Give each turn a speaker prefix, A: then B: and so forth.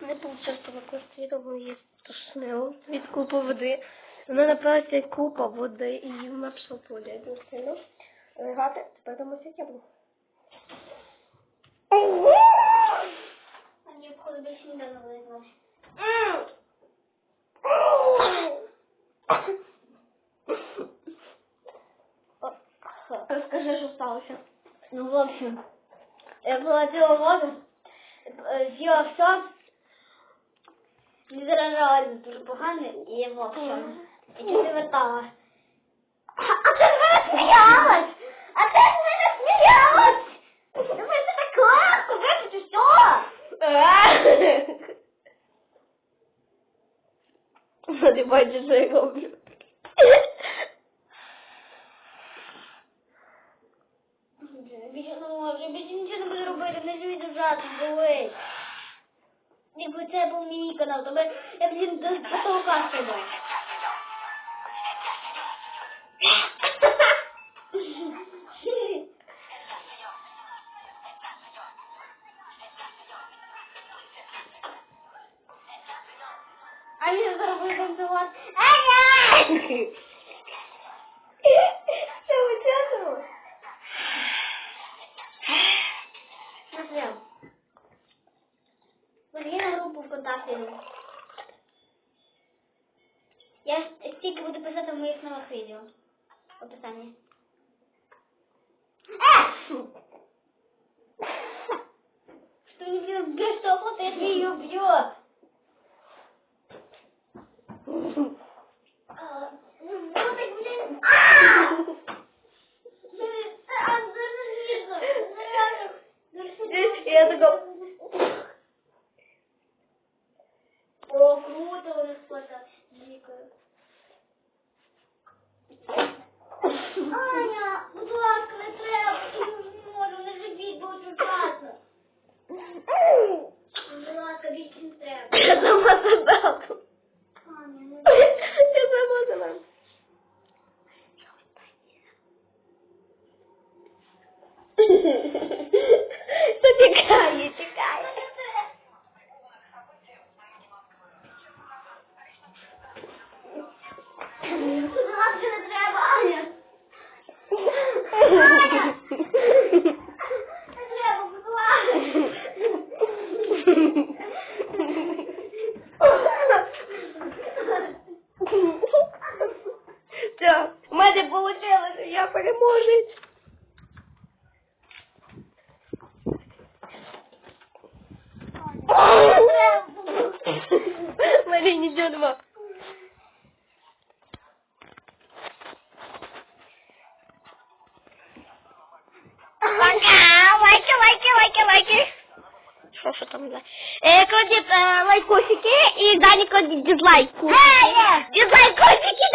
A: Не получилось накласти відео, є тошнило від купи води. Вона направилася купа води і вона пішла в туалет. Дуже сильно. Грати, тепер дома сидять яблуко.
B: А мне обходу больше недавно вызвалось.
A: Розкажи, що сталося.
B: Ну, в общем, я была пила воду, э, пила все, не заражалась дуже погано, і общем, і чуть не вертала. А ти з мене сміялась! А ти з мене сміялась! Думаю, це так класно, випити що?
A: Ти бачиш, що я роблю.
B: Більше не можу, більше нічого не буду робити, не живі держати, болить. Якби це був мій канал, то би я б він до потолка стрибав. А він зараз! Зайди на групу ВКонтакте. Я стільки буду писати в моїх нових відео. Описання. Что не бьешь, что охота, если ее бьет? А, Ну, так, блин. А! Блин, а, даже
A: Я така...
B: О, круто, у треба, Аня. Не треба, будь
A: Все, в мене вийшло, я переможець. В мене нічого нема. Там да. Э, короче, е, лайкосики и Даніко дизлайку.
B: Е.
A: Дизлайкосики?